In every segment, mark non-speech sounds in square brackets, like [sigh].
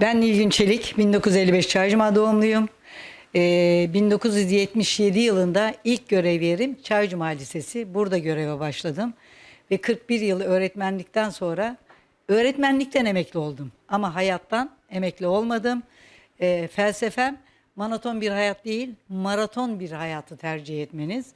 Ben Nilgün Çelik, 1955 Çaycuma doğumluyum. Ee, 1977 yılında ilk görev yerim Çaycuma Lisesi. Burada göreve başladım. Ve 41 yıl öğretmenlikten sonra öğretmenlikten emekli oldum. Ama hayattan emekli olmadım. Ee, felsefem monoton bir hayat değil, maraton bir hayatı tercih etmeniz.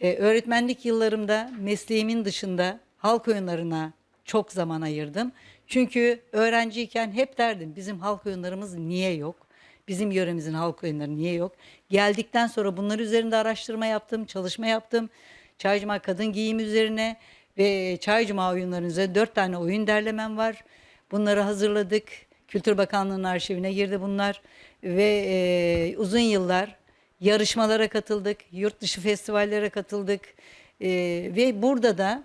Ee, öğretmenlik yıllarımda mesleğimin dışında halk oyunlarına çok zaman ayırdım. Çünkü öğrenciyken hep derdim bizim halk oyunlarımız niye yok? Bizim yöremizin halk oyunları niye yok? Geldikten sonra bunlar üzerinde araştırma yaptım, çalışma yaptım. Çaycuma kadın giyimi üzerine ve Çaycuma oyunlarının üzerine dört tane oyun derlemem var. Bunları hazırladık. Kültür Bakanlığı'nın arşivine girdi bunlar. Ve e, uzun yıllar yarışmalara katıldık, yurt dışı festivallere katıldık. E, ve burada da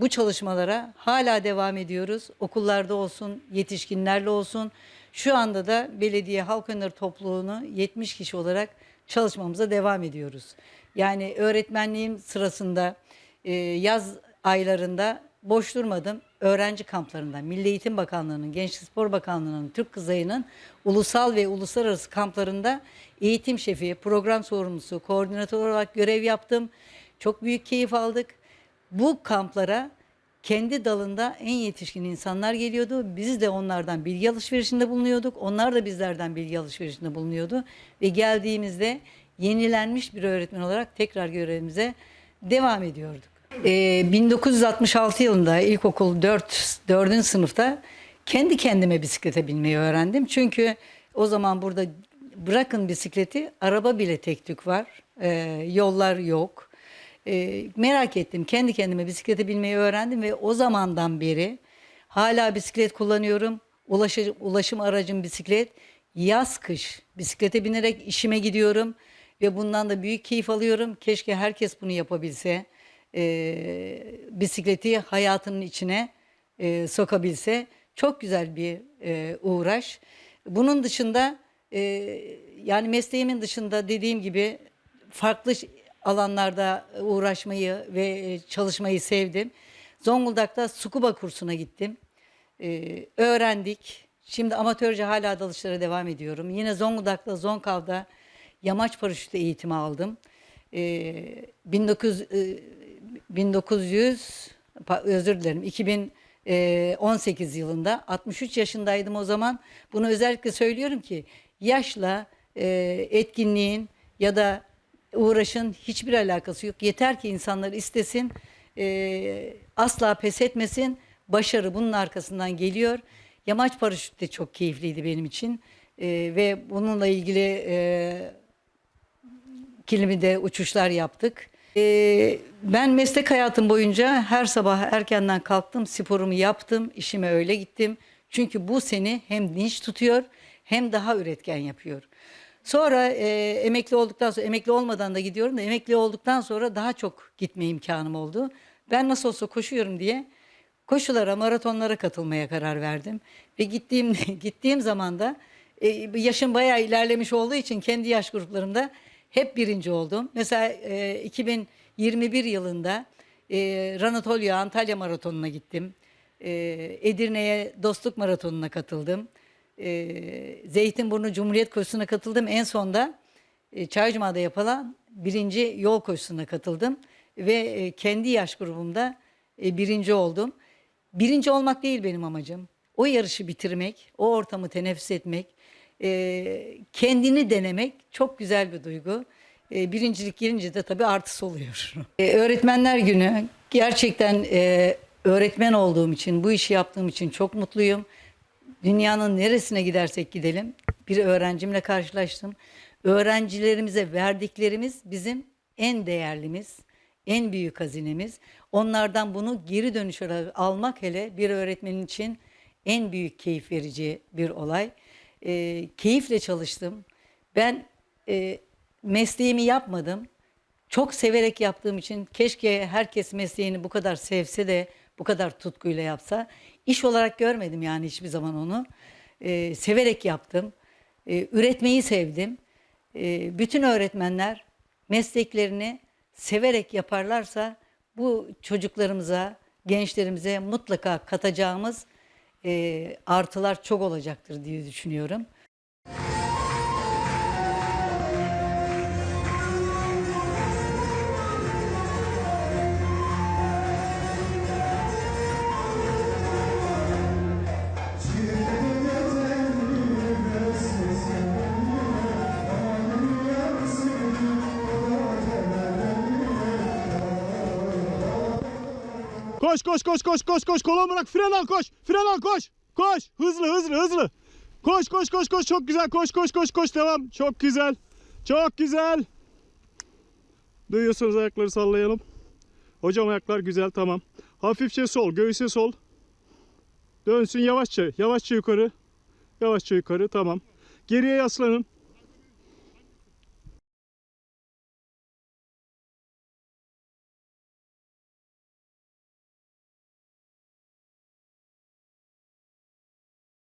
bu çalışmalara hala devam ediyoruz. Okullarda olsun, yetişkinlerle olsun. Şu anda da belediye halk oyunları topluluğunu 70 kişi olarak çalışmamıza devam ediyoruz. Yani öğretmenliğim sırasında e, yaz aylarında boş durmadım. Öğrenci kamplarında Milli Eğitim Bakanlığı'nın, Gençlik Spor Bakanlığı'nın, Türk Kızılayı'nın ulusal ve uluslararası kamplarında eğitim şefi, program sorumlusu, koordinatör olarak görev yaptım. Çok büyük keyif aldık. Bu kamplara kendi dalında en yetişkin insanlar geliyordu. Biz de onlardan bilgi alışverişinde bulunuyorduk. Onlar da bizlerden bilgi alışverişinde bulunuyordu. Ve geldiğimizde yenilenmiş bir öğretmen olarak tekrar görevimize devam ediyorduk. Ee, 1966 yılında ilkokul 4, 4. sınıfta kendi kendime bisiklete binmeyi öğrendim. Çünkü o zaman burada bırakın bisikleti araba bile tek tük var. Ee, yollar yok. Ee, merak ettim. Kendi kendime bisiklete binmeyi öğrendim ve o zamandan beri hala bisiklet kullanıyorum. Ulaşım, ulaşım aracım bisiklet. Yaz kış bisiklete binerek işime gidiyorum ve bundan da büyük keyif alıyorum. Keşke herkes bunu yapabilse. Ee, bisikleti hayatının içine e, sokabilse. Çok güzel bir e, uğraş. Bunun dışında e, yani mesleğimin dışında dediğim gibi farklı alanlarda uğraşmayı ve e, çalışmayı sevdim. Zonguldak'ta scuba kursuna gittim. Ee, öğrendik. Şimdi amatörce hala dalışlara devam ediyorum. Yine Zonguldak'ta Zonkav'da yamaç paraşütü eğitimi aldım. Ee, 1900 e, 1900 pa- özür dilerim 2018 yılında 63 yaşındaydım o zaman. Bunu özellikle söylüyorum ki yaşla e, etkinliğin ya da uğraşın hiçbir alakası yok. Yeter ki insanlar istesin, e, asla pes etmesin. Başarı bunun arkasından geliyor. Yamaç paraşütü de çok keyifliydi benim için. E, ve bununla ilgili e, Kilimide uçuşlar yaptık. Ee, ben meslek hayatım boyunca her sabah erkenden kalktım, sporumu yaptım, işime öyle gittim. Çünkü bu seni hem dinç tutuyor hem daha üretken yapıyor. Sonra e, emekli olduktan sonra, emekli olmadan da gidiyorum da emekli olduktan sonra daha çok gitme imkanım oldu. Ben nasıl olsa koşuyorum diye koşulara, maratonlara katılmaya karar verdim. Ve gittiğim [laughs] gittiğim zaman da e, yaşım bayağı ilerlemiş olduğu için kendi yaş gruplarımda hep birinci oldum. Mesela e, 2021 yılında e, Ranatolya Antalya Maratonu'na gittim. E, Edirne'ye Dostluk Maratonu'na katıldım. E, Zeytinburnu Cumhuriyet Koşusu'na katıldım. En sonda e, Çaycuma'da yapılan birinci yol koşusuna katıldım. Ve e, kendi yaş grubumda e, birinci oldum. Birinci olmak değil benim amacım. O yarışı bitirmek, o ortamı teneffüs etmek, e, kendini denemek çok güzel bir duygu. E, birincilik gelince de tabii artısı oluyor. [laughs] E, öğretmenler günü gerçekten e, öğretmen olduğum için, bu işi yaptığım için çok mutluyum. Dünyanın neresine gidersek gidelim bir öğrencimle karşılaştım. Öğrencilerimize verdiklerimiz bizim en değerlimiz, en büyük hazinemiz. Onlardan bunu geri dönüş olarak almak hele bir öğretmenin için en büyük keyif verici bir olay. E, keyifle çalıştım. Ben e, mesleğimi yapmadım. Çok severek yaptığım için keşke herkes mesleğini bu kadar sevse de bu kadar tutkuyla yapsa. İş olarak görmedim yani hiçbir zaman onu. E, severek yaptım. E, üretmeyi sevdim. E, bütün öğretmenler mesleklerini severek yaparlarsa bu çocuklarımıza, gençlerimize mutlaka katacağımız e, artılar çok olacaktır diye düşünüyorum. Koş koş koş koş koş koş. Kolon bırak. Fren al koş. Fren al koş. Koş. Hızlı hızlı hızlı. Koş koş koş koş. Çok güzel. Koş koş koş koş. Devam. Çok güzel. Çok güzel. Duyuyorsunuz ayakları sallayalım. Hocam ayaklar güzel. Tamam. Hafifçe sol. Göğüse sol. Dönsün yavaşça. Yavaşça yukarı. Yavaşça yukarı. Tamam. Geriye yaslanın